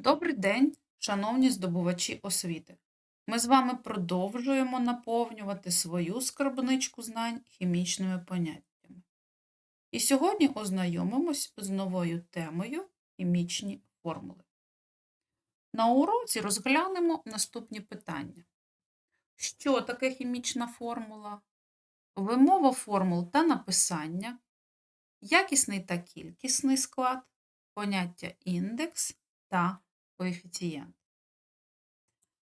Добрий день, шановні здобувачі освіти! Ми з вами продовжуємо наповнювати свою скарбничку знань хімічними поняттями. І сьогодні ознайомимось з новою темою хімічні формули. На уроці розглянемо наступні питання. Що таке хімічна формула? Вимова формул та написання, якісний та кількісний склад, поняття індекс та коефіцієнт.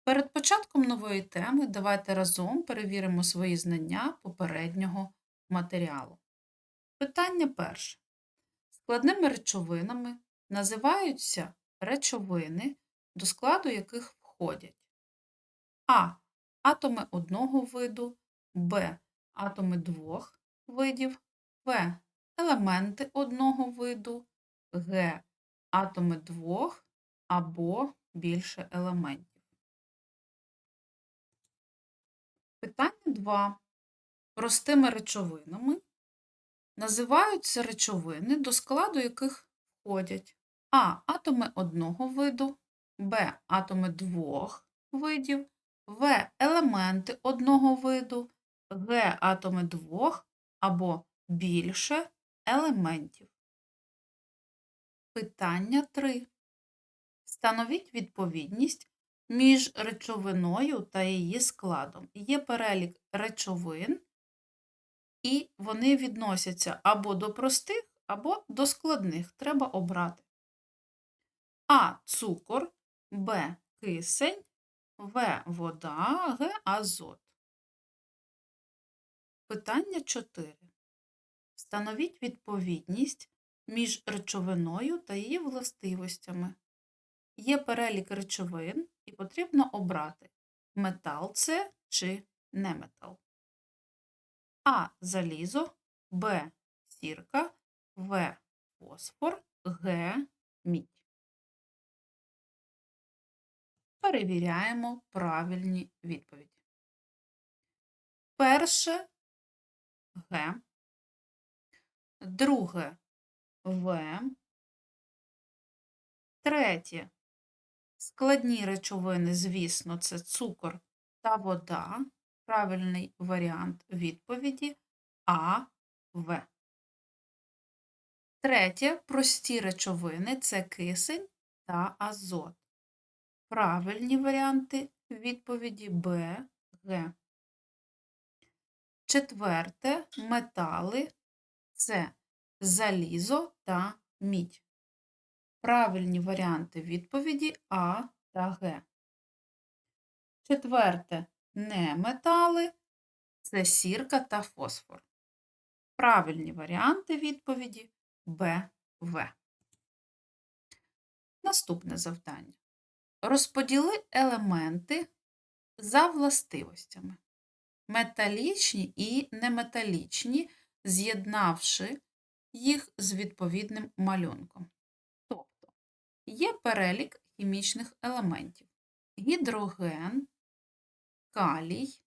Перед початком нової теми давайте разом перевіримо свої знання попереднього матеріалу. Питання перше. Складними речовинами називаються речовини, до складу яких входять А. Атоми одного виду, Б. Атоми двох видів, В. Елементи одного виду, Г. Атоми двох або більше елементів. Питання 2. Простими речовинами називаються речовини, до складу яких входять А. Атоми одного виду, Б. Атоми двох видів, В. Елементи одного виду, Г. Атоми двох або більше елементів. Питання 3. Встановіть відповідність між речовиною та її складом. Є перелік речовин, і вони відносяться або до простих, або до складних. Треба обрати. А. Цукор, Б. Кисень, В. Вода, Г. Азот. Питання 4. Встановіть відповідність між речовиною та її властивостями. Є перелік речовин, і потрібно обрати метал це чи неметал. А. Залізо, Б. Сірка, В. Фосфор, Г. Мідь. Перевіряємо правильні відповіді. Перше Г. Друге В. Третє. Складні речовини, звісно, це цукор та вода. Правильний варіант відповіді А, В. Третє. Прості речовини це кисень та азот. Правильні варіанти відповіді Б, Г. Четверте метали це залізо та мідь. Правильні варіанти відповіді А та Г. Четверте неметали це сірка та фосфор. Правильні варіанти відповіді Б, В. Наступне завдання. Розподіли елементи за властивостями металічні і неметалічні, з'єднавши їх з відповідним малюнком. Є перелік хімічних елементів: гідроген, калій,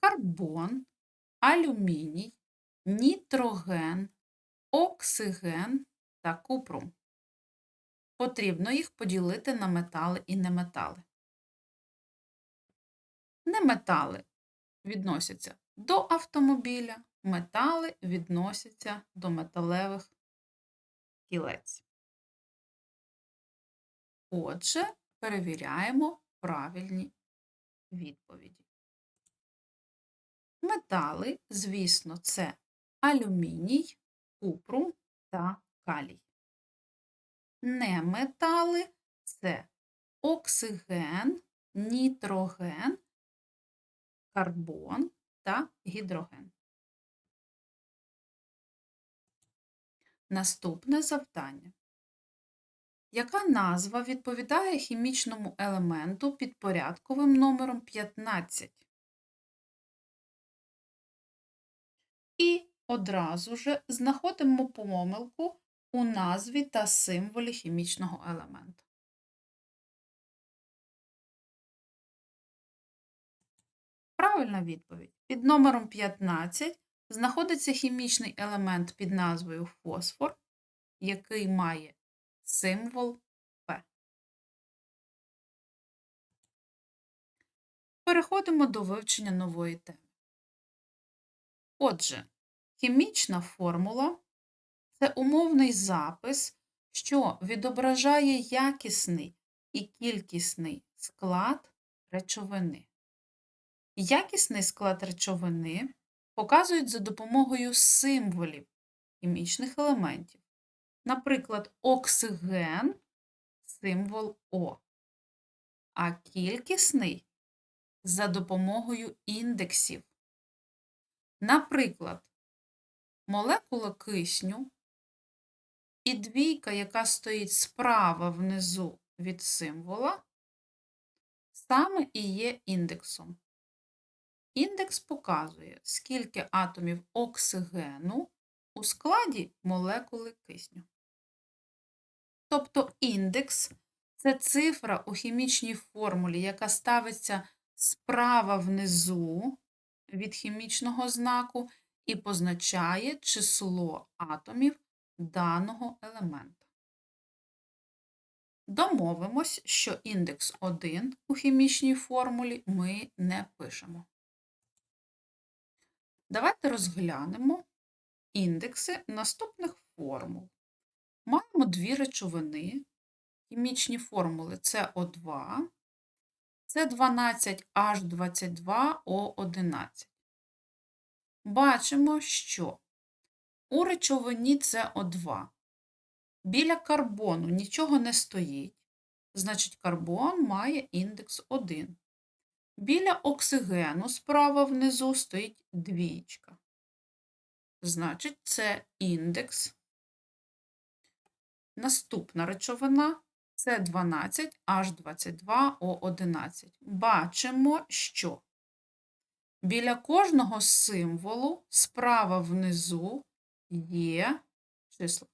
карбон, алюміній, нітроген, оксиген та купрум. Потрібно їх поділити на метали і неметали. Неметали відносяться до автомобіля, метали відносяться до металевих кілець. Отже, перевіряємо правильні відповіді. Метали, звісно, це алюміній, купрум та калій. Неметали це оксиген, нітроген карбон та гідроген. Наступне завдання. Яка назва відповідає хімічному елементу під порядковим номером 15? І одразу ж знаходимо помилку у назві та символі хімічного елементу. Правильна відповідь. Під номером 15 знаходиться хімічний елемент під назвою фосфор, який має символ П. Переходимо до вивчення нової теми. Отже, хімічна формула це умовний запис, що відображає якісний і кількісний склад речовини. Якісний склад речовини показують за допомогою символів хімічних елементів, Наприклад, оксиген символ О, а кількісний за допомогою індексів. Наприклад, молекула кисню і двійка, яка стоїть справа внизу від символа, саме і є індексом. Індекс показує, скільки атомів оксигену у складі молекули кисню. Тобто індекс це цифра у хімічній формулі, яка ставиться справа внизу від хімічного знаку і позначає число атомів даного елемента. Домовимось, що індекс 1 у хімічній формулі ми не пишемо. Давайте розглянемо індекси наступних формул. Маємо дві речовини. Хімічні формули СО2, С12H22O11. Бачимо, що у речовині СО2 біля карбону нічого не стоїть, значить карбон має індекс 1. Біля оксигену справа внизу стоїть двічка. Значить, це індекс. Наступна речовина це 12 H22O11. Бачимо, що біля кожного символу справа внизу є числа.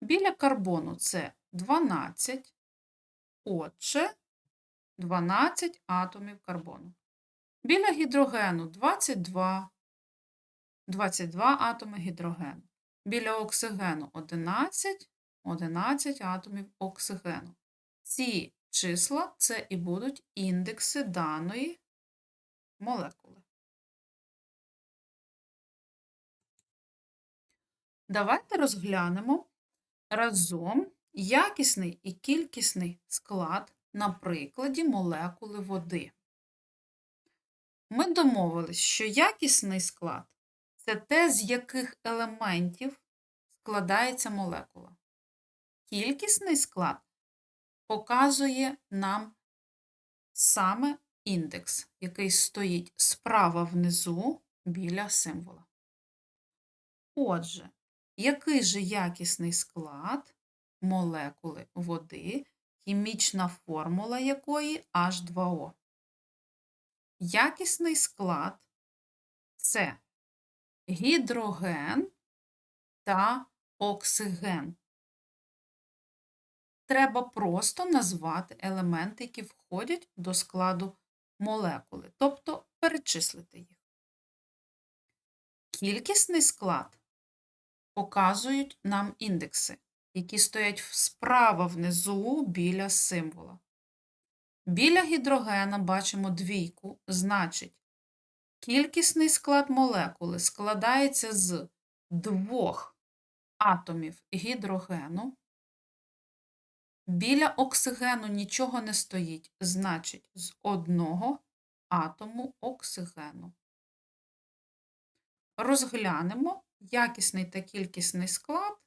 Біля карбону це 12, отже, 12 атомів карбону. Біля гідрогену 22, 22 атоми гідрогену. Біля оксигену 11, 11 атомів оксигену. Ці числа це і будуть індекси даної молекули. Давайте розглянемо разом якісний і кількісний склад на прикладі молекули води. Ми домовились, що якісний склад це те, з яких елементів складається молекула. Кількісний склад показує нам саме індекс, який стоїть справа внизу біля символа. Отже, який же якісний склад молекули води, хімічна формула якої H2O? Якісний склад це гідроген та оксиген. Треба просто назвати елементи, які входять до складу молекули, тобто перечислити їх. Кількісний склад показують нам індекси, які стоять справа внизу біля символа. Біля гідрогена бачимо двійку, значить, кількісний склад молекули складається з двох атомів гідрогену. Біля оксигену нічого не стоїть, значить, з одного атому оксигену. Розглянемо якісний та кількісний склад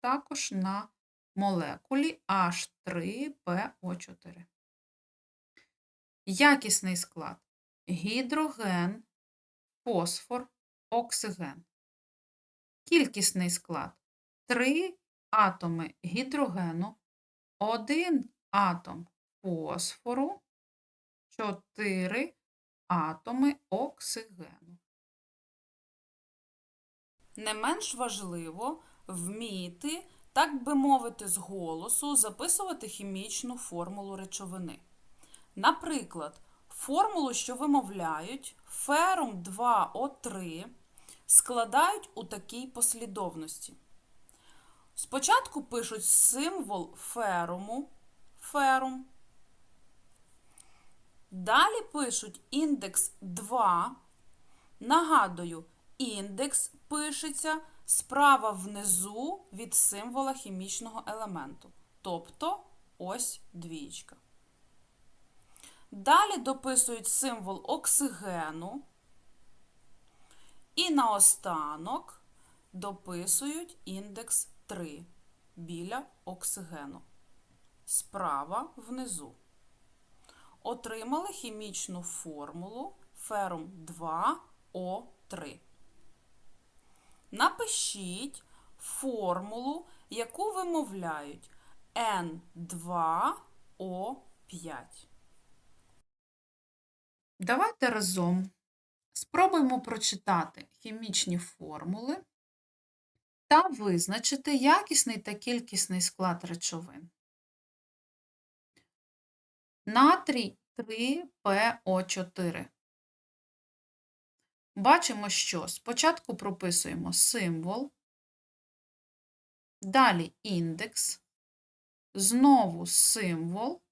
також на молекулі H3PO4. Якісний склад гідроген, фосфор, оксиген. Кількісний склад 3 атоми гідрогену, 1 атом фосфору, 4 атоми оксигену. Не менш важливо вміти, так би мовити, з голосу записувати хімічну формулу речовини. Наприклад, формулу, що вимовляють, ферум 2О3 складають у такій послідовності. Спочатку пишуть символ феруму, ферум. Далі пишуть індекс 2. Нагадую, індекс пишеться справа внизу від символа хімічного елементу. Тобто ось двічка. Далі дописують символ оксигену. І наостанок дописують індекс 3 біля оксигену. Справа внизу. Отримали хімічну формулу ферум 2О3. Напишіть формулу, яку вимовляють N2O5. Давайте разом спробуємо прочитати хімічні формули та визначити якісний та кількісний склад речовин. Натрій 3PO4. Бачимо, що спочатку прописуємо символ, далі індекс, знову символ,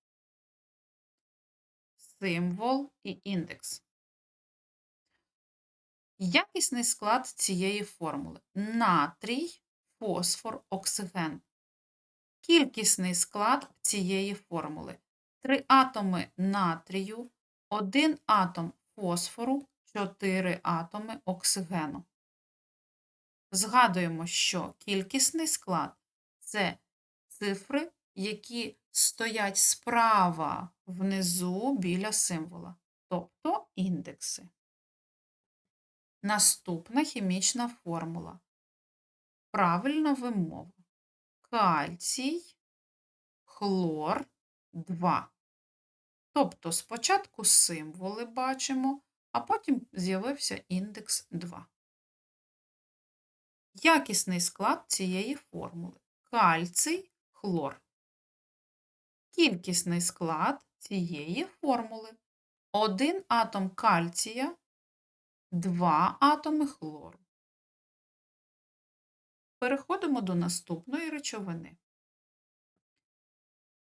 символ і індекс. Якісний склад цієї формули натрій, фосфор, оксиген. Кількісний склад цієї формули три атоми натрію, один атом фосфору, чотири атоми оксигену. Згадуємо, що кількісний склад це цифри, які стоять справа внизу біля символа, тобто індекси. Наступна хімічна формула. Правильна вимова. Кальцій, хлор, 2. Тобто спочатку символи бачимо, а потім з'явився індекс 2. Якісний склад цієї формули кальцій, хлор. Кількісний склад цієї формули один атом кальція, два атоми хлору. Переходимо до наступної речовини.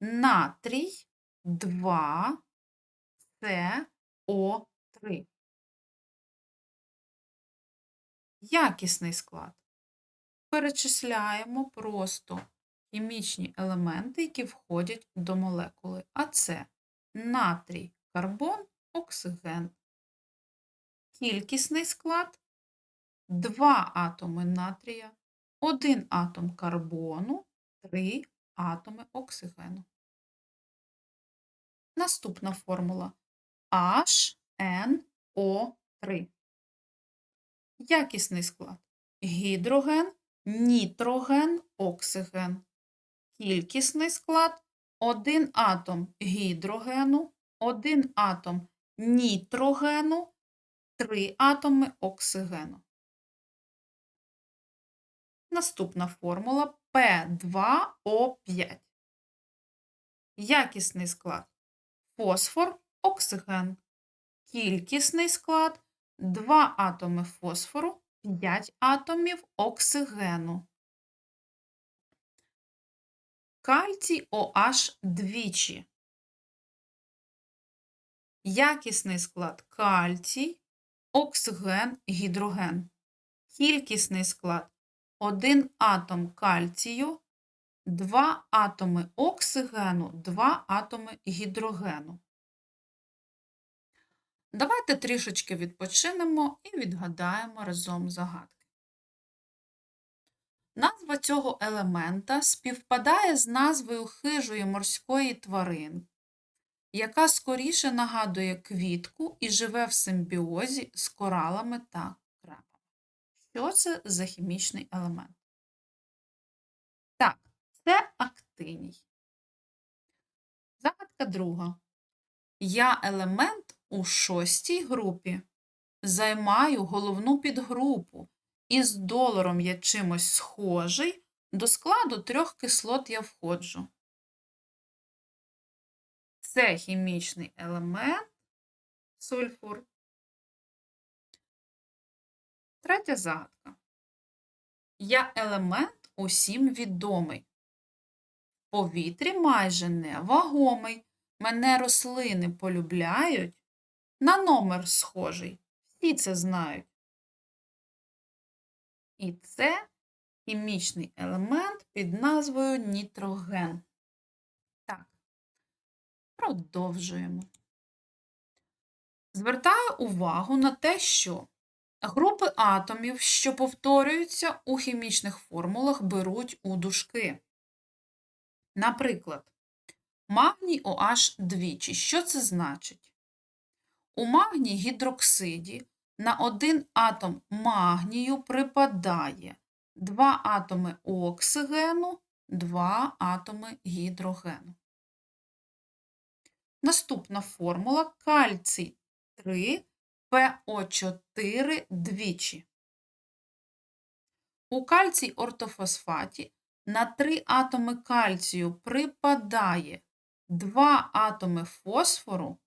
Натрій 2 СО3. Якісний склад. Перечисляємо просто хімічні елементи, які входять до молекули. А це натрій, карбон, оксиген. Кількісний склад 2 атоми натрія, 1 атом карбону, 3 атоми оксигену. Наступна формула HNO3. Якісний склад гідроген, нітроген, оксиген. Кількісний склад один атом гідрогену, один атом нітрогену, три атоми оксигену. Наступна формула P2O5. Якісний склад фосфор, оксиген. Кількісний склад 2 атоми фосфору, 5 атомів оксигену. Кальцій OH двічі. Якісний склад кальцій, оксиген, гідроген. Кількісний склад 1 атом кальцію, 2 атоми оксигену, 2 атоми гідрогену. Давайте трішечки відпочинемо і відгадаємо разом загадки. Назва цього елемента співпадає з назвою хижої морської тварини, яка скоріше нагадує квітку і живе в симбіозі з коралами та крабами. Що це за хімічний елемент? Так, це актиній. Загадка друга. Я елемент у шостій групі. Займаю головну підгрупу. І з доларом я чимось схожий, до складу трьох кислот я входжу. Це хімічний елемент сульфур. Третя загадка. Я елемент усім відомий. Повітрі майже невагомий, Мене рослини полюбляють. На номер схожий. Всі це знають. І це хімічний елемент під назвою нітроген. Так, продовжуємо. Звертаю увагу на те, що групи атомів, що повторюються у хімічних формулах, беруть у дужки. Наприклад, магній OH двічі. Що це значить? У магній гідроксиді на один атом магнію припадає два атоми оксигену, два атоми гідрогену. Наступна формула кальцій 3 ПО4 двічі. У кальцій ортофосфаті на 3 атоми кальцію припадає 2 атоми фосфору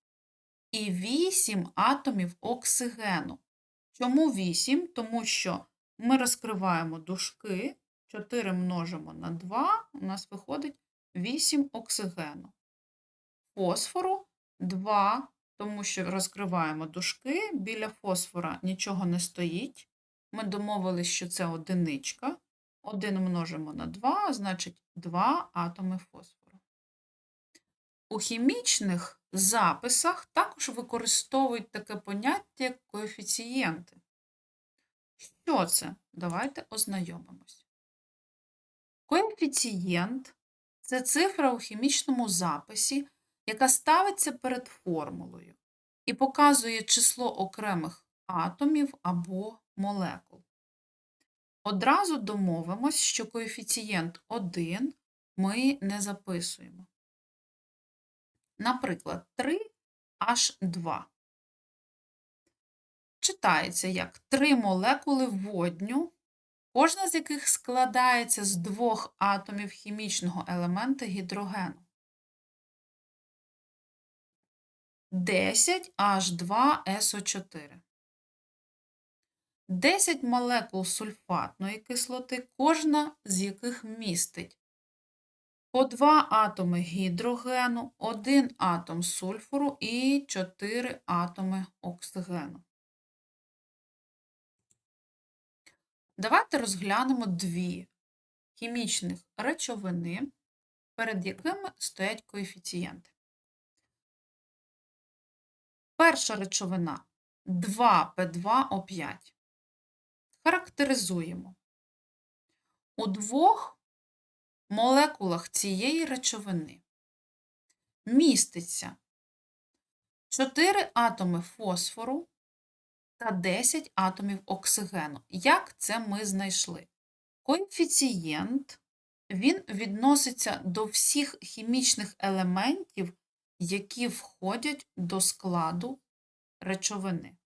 і 8 атомів оксигену. Чому 8? Тому що ми розкриваємо дужки, 4 множимо на 2, у нас виходить 8 оксигену. Фосфору 2, тому що розкриваємо дужки, біля фосфора нічого не стоїть. Ми домовились, що це одиничка. 1 множимо на 2, значить 2 атоми фосфору. У хімічних записах також використовують таке поняття, як коефіцієнти. Що це? Давайте ознайомимось. Коефіцієнт це цифра у хімічному записі, яка ставиться перед формулою і показує число окремих атомів або молекул. Одразу домовимось, що коефіцієнт 1 ми не записуємо. Наприклад, 3H2. Читається як три молекули водню, кожна з яких складається з двох атомів хімічного елемента гідрогену. 10H2SO4. 10 молекул сульфатної кислоти, кожна з яких містить по 2 атоми гідрогену, 1 атом сульфуру і 4 атоми оксигену. Давайте розглянемо дві хімічних речовини, перед якими стоять коефіцієнти. Перша речовина 2P2O5. Характеризуємо. У двох молекулах цієї речовини міститься 4 атоми фосфору та 10 атомів оксигену. Як це ми знайшли? Коефіцієнт він відноситься до всіх хімічних елементів, які входять до складу речовини.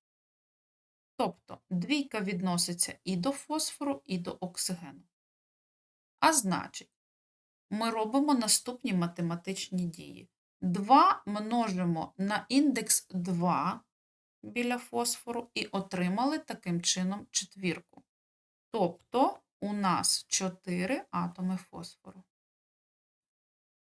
Тобто двійка відноситься і до фосфору, і до оксигену. А значить, ми робимо наступні математичні дії. 2 множимо на індекс 2 біля фосфору і отримали таким чином четвірку. Тобто у нас 4 атоми фосфору.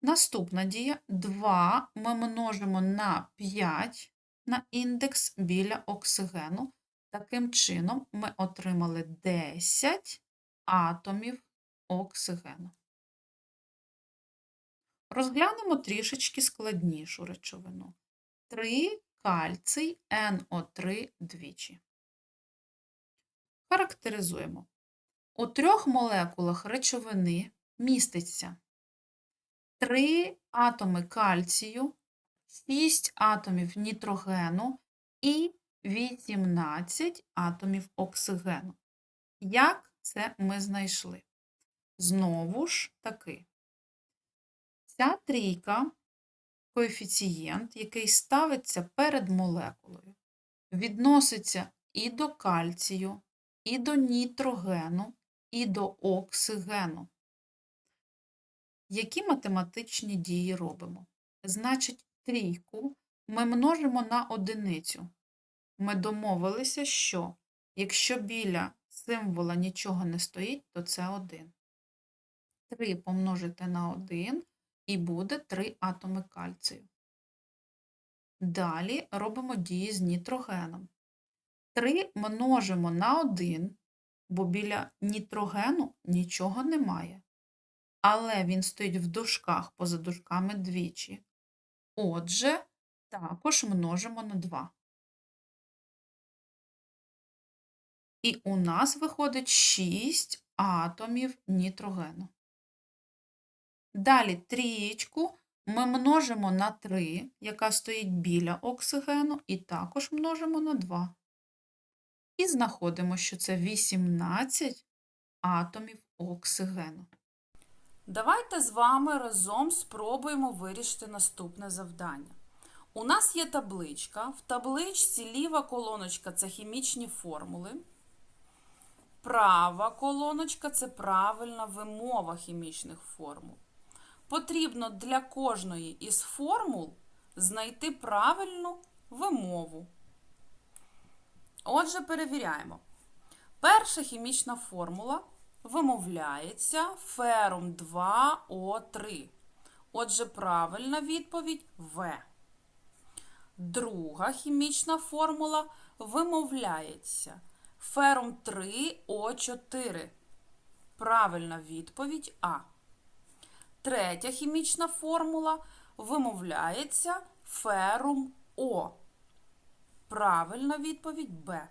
Наступна дія 2 ми множимо на 5 на індекс біля оксигену. Таким чином ми отримали 10 атомів оксигену. Розглянемо трішечки складнішу речовину. 3 кальцій НО3 двічі. Характеризуємо. У трьох молекулах речовини міститься 3 атоми кальцію, 6 атомів нітрогену і 18 атомів оксигену. Як це ми знайшли? Знову ж таки, ця трійка коефіцієнт, який ставиться перед молекулою, відноситься і до кальцію, і до нітрогену, і до оксигену. Які математичні дії робимо? Значить, трійку ми множимо на одиницю. Ми домовилися, що якщо біля символа нічого не стоїть, то це 1. 3 помножити на 1 і буде 3 атоми кальцію. Далі робимо дії з нітрогеном. 3 множимо на 1, бо біля нітрогену нічого немає. Але він стоїть в дужках поза дужками двічі. Отже, також множимо на 2. І у нас виходить 6 атомів нітрогену. Далі трієчку ми множимо на 3, яка стоїть біля оксигену, і також множимо на 2. І знаходимо, що це 18 атомів оксигену. Давайте з вами разом спробуємо вирішити наступне завдання. У нас є табличка. В табличці ліва колоночка це хімічні формули. Права колоночка це правильна вимова хімічних формул. Потрібно для кожної із формул знайти правильну вимову. Отже, перевіряємо. Перша хімічна формула вимовляється ферум 2О3. Отже, правильна відповідь В. Друга хімічна формула вимовляється ферум 3О4. Правильна відповідь А. Третя хімічна формула вимовляється ферум О. Правильна відповідь Б.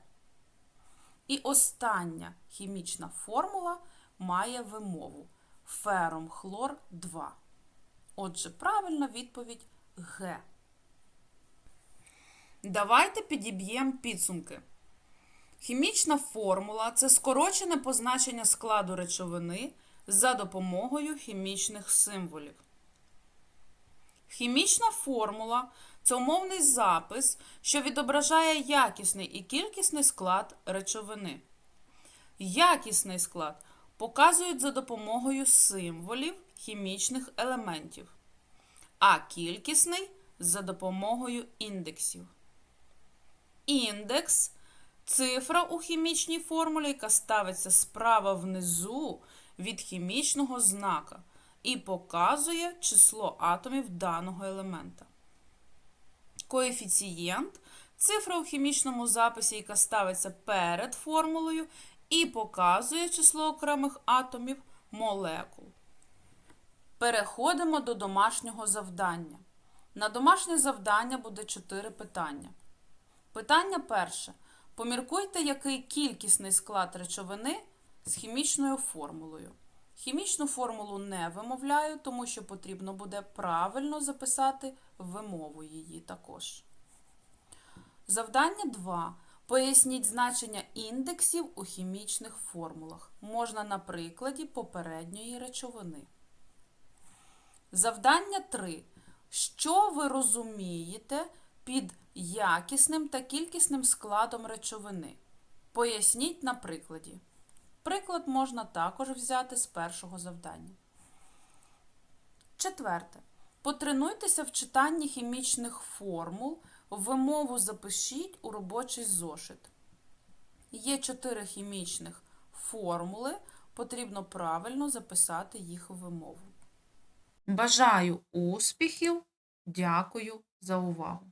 І остання хімічна формула має вимову ферум хлор 2. Отже, правильна відповідь Г. Давайте підіб'ємо підсумки. Хімічна формула це скорочене позначення складу речовини за допомогою хімічних символів. Хімічна формула це умовний запис, що відображає якісний і кількісний склад речовини. Якісний склад показують за допомогою символів хімічних елементів, а кількісний за допомогою індексів. Індекс цифра у хімічній формулі, яка ставиться справа внизу від хімічного знака і показує число атомів даного елемента. Коефіцієнт цифра у хімічному записі, яка ставиться перед формулою, і показує число окремих атомів молекул. Переходимо до домашнього завдання. На домашнє завдання буде 4 питання. Питання перше. Поміркуйте, який кількісний склад речовини з хімічною формулою. Хімічну формулу не вимовляю, тому що потрібно буде правильно записати вимову її також. Завдання 2. Поясніть значення індексів у хімічних формулах. Можна на прикладі попередньої речовини. Завдання 3. Що ви розумієте під якісним та кількісним складом речовини? Поясніть на прикладі. Приклад можна також взяти з першого завдання. Четверте. Потренуйтеся в читанні хімічних формул. Вимову запишіть у робочий зошит. Є чотири хімічних формули. Потрібно правильно записати їх у вимову. Бажаю успіхів! Дякую за увагу!